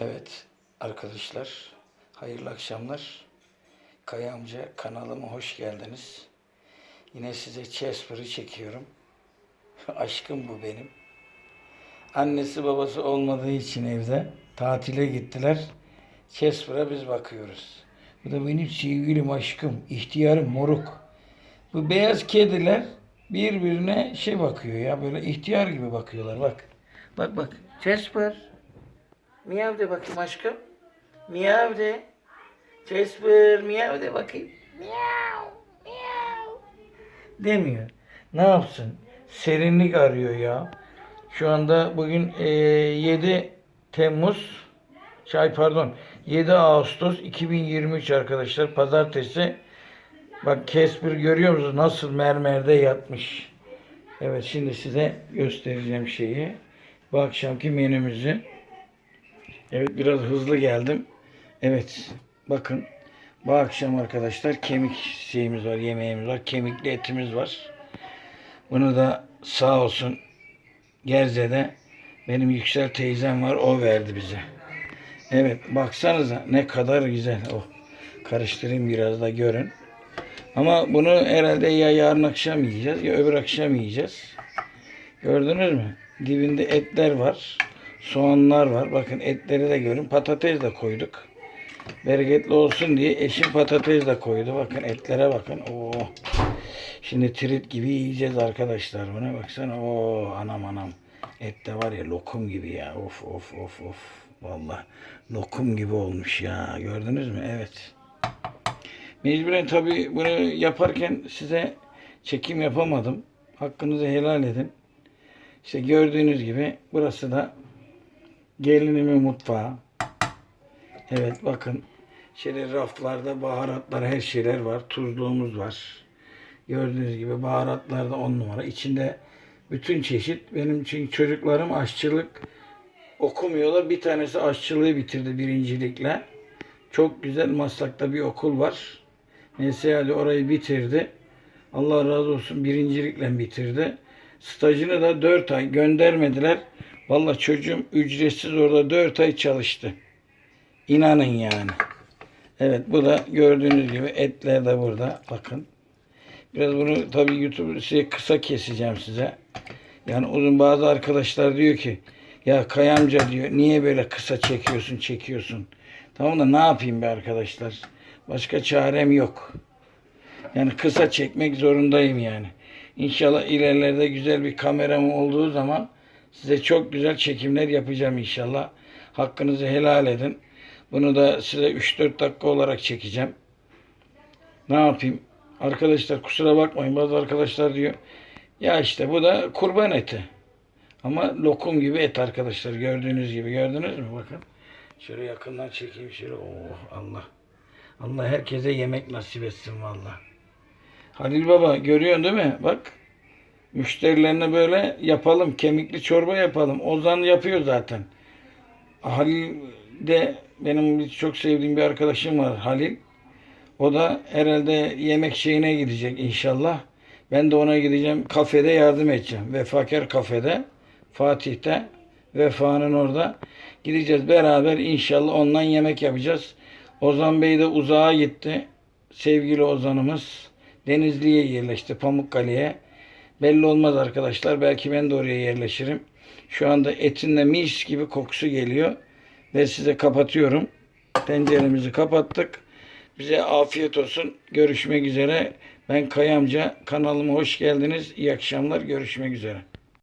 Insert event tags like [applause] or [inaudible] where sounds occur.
Evet arkadaşlar, hayırlı akşamlar. Kaya amca kanalıma hoş geldiniz. Yine size Casper'ı çekiyorum. [laughs] Aşkım bu benim. Annesi babası olmadığı için evde tatile gittiler. Casper'a biz bakıyoruz. Bu da benim sevgilim, aşkım, ihtiyarım, moruk. Bu beyaz kediler birbirine şey bakıyor ya böyle ihtiyar gibi bakıyorlar bak. Bak bak. Casper. Miyav de bakayım aşkım. Miyav de. Casper miyav de bakayım. Miyav. Miyav. Demiyor. Ne yapsın? Serinlik arıyor ya. Şu anda bugün eee, 7 Temmuz Şey pardon 7 Ağustos 2023 arkadaşlar pazartesi. Bak Casper görüyor musunuz nasıl mermerde yatmış. Evet şimdi size göstereceğim şeyi. Bu akşamki menümüzü. Evet biraz hızlı geldim. Evet bakın bu akşam arkadaşlar kemik şeyimiz var, yemeğimiz var, kemikli etimiz var. Bunu da sağ olsun Gerze'de benim Yüksel teyzem var o verdi bize. Evet baksanıza ne kadar güzel. Oh, karıştırayım biraz da görün. Ama bunu herhalde ya yarın akşam yiyeceğiz ya öbür akşam yiyeceğiz. Gördünüz mü? Dibinde etler var. Soğanlar var. Bakın etleri de görün. Patates de koyduk. Bereketli olsun diye eşim patates de koydu. Bakın etlere bakın. Oo. Şimdi trit gibi yiyeceğiz arkadaşlar. Buna baksana. Oo anam anam. Et de var ya lokum gibi ya. Of of of of. Vallahi lokum gibi olmuş ya. Gördünüz mü? Evet. Mecburen tabii bunu yaparken size çekim yapamadım. Hakkınızı helal edin. İşte gördüğünüz gibi burası da gelinimin mutfağı. Evet bakın şöyle raflarda baharatlar her şeyler var. Tuzluğumuz var. Gördüğünüz gibi baharatlar da on numara. İçinde bütün çeşit. Benim çünkü çocuklarım aşçılık okumuyorlar. Bir tanesi aşçılığı bitirdi birincilikle. Çok güzel Maslak'ta bir okul var. Neyse hadi orayı bitirdi. Allah razı olsun birincilikle bitirdi. Stajını da 4 ay göndermediler. Valla çocuğum ücretsiz orada 4 ay çalıştı. İnanın yani. Evet bu da gördüğünüz gibi etler de burada. Bakın. Biraz bunu tabii YouTube size kısa keseceğim size. Yani uzun bazı arkadaşlar diyor ki ya Kayamca diyor niye böyle kısa çekiyorsun çekiyorsun. Tamam da ne yapayım be arkadaşlar. Başka çarem yok. Yani kısa çekmek zorundayım yani. İnşallah ilerlerde güzel bir kameram olduğu zaman size çok güzel çekimler yapacağım inşallah. Hakkınızı helal edin. Bunu da size 3-4 dakika olarak çekeceğim. Ne yapayım? Arkadaşlar kusura bakmayın. Bazı arkadaşlar diyor. Ya işte bu da kurban eti. Ama lokum gibi et arkadaşlar. Gördüğünüz gibi. Gördünüz mü? Bakın. Şöyle yakından çekeyim. Şöyle. Oh Allah. Allah herkese yemek nasip etsin valla. Halil Baba görüyorsun değil mi? Bak. Müşterilerine böyle yapalım. Kemikli çorba yapalım. Ozan yapıyor zaten. Halil de benim çok sevdiğim bir arkadaşım var Halil. O da herhalde yemek şeyine gidecek inşallah. Ben de ona gideceğim. Kafede yardım edeceğim. Vefakar kafede. Fatih'te. Vefa'nın orada. Gideceğiz beraber inşallah ondan yemek yapacağız. Ozan Bey de uzağa gitti. Sevgili Ozan'ımız. Denizli'ye yerleşti. Pamukkale'ye. Belli olmaz arkadaşlar. Belki ben de oraya yerleşirim. Şu anda etin de mis gibi kokusu geliyor. Ve size kapatıyorum. Tenceremizi kapattık. Bize afiyet olsun. Görüşmek üzere. Ben Kayamca. Kanalıma hoş geldiniz. İyi akşamlar. Görüşmek üzere.